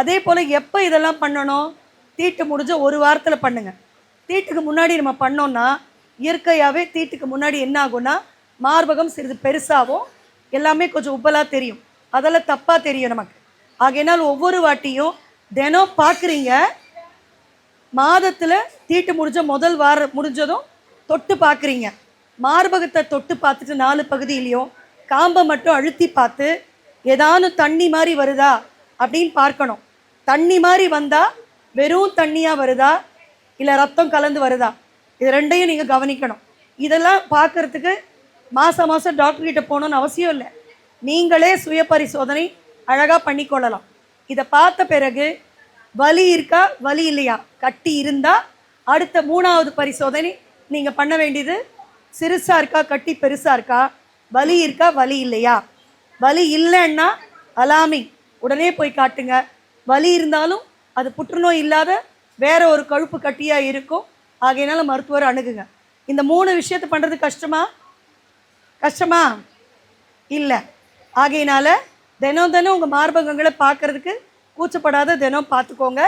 அதே போல் எப்போ இதெல்லாம் பண்ணணும்? தீட்டு முடிஞ்ச ஒரு வாரத்தில் பண்ணுங்கள் தீட்டுக்கு முன்னாடி நம்ம பண்ணோம்னா இயற்கையாகவே தீட்டுக்கு முன்னாடி என்ன ஆகும்னா மார்பகம் சிறிது பெருசாகவும் எல்லாமே கொஞ்சம் உப்பலாக தெரியும். அதெல்லாம் தப்பாக தெரியும் நமக்கு. ஆகையினால் ஒவ்வொரு வாட்டியும் தினம் பார்க்குறீங்க மாதத்தில் தீட்டு முடிஞ்ச முதல் வாரம் முடிஞ்சதும் தொட்டு பார்க்குறீங்க மார்பகத்தை தொட்டு பார்த்துட்டு நாலு பகுதியிலையும் காம்பை மட்டும் அழுத்தி பார்த்து ஏதானும் தண்ணி மாதிரி வருதா அப்படின்னு பார்க்கணும். தண்ணி மாதிரி வந்தால் வெறும் தண்ணியாக வருதா? இல்லை ரத்தம் கலந்து வருதா? இது ரெண்டையும் நீங்கள் கவனிக்கணும். இதெல்லாம் பார்க்கறதுக்கு மாதம் மாதம் டாக்டர் கிட்ட அவசியம் இல்லை. நீங்களே சுய பரிசோதனை அழகாக பண்ணிக்கொள்ளலாம். இதை பார்த்த பிறகு வலி இருக்கா வலி இல்லையா? கட்டி இருந்தால் அடுத்த மூணாவது பரிசோதனை நீங்கள் பண்ண வேண்டியது சிறுசாக இருக்கா கட்டி பெருசாக இருக்கா? வலி இருக்கா வலி இல்லையா? வலி இல்லைன்னா அலாமிங் உடனே போய் காட்டுங்க. வலி இருந்தாலும் அது புற்றுநோய் இல்லாத வேற ஒரு கழுப்பு கட்டியாக இருக்கும். ஆகையினால மருத்துவரை அணுகுங்க. இந்த மூணு விஷயத்தை பண்ணுறது கஷ்டமா? கஷ்டமா? இல்லை. ஆகையினால தினம் தினம் உங்கள் மார்பகங்களை பார்க்கறதுக்கு கூச்சப்படாத தினம் பார்த்துக்கோங்க.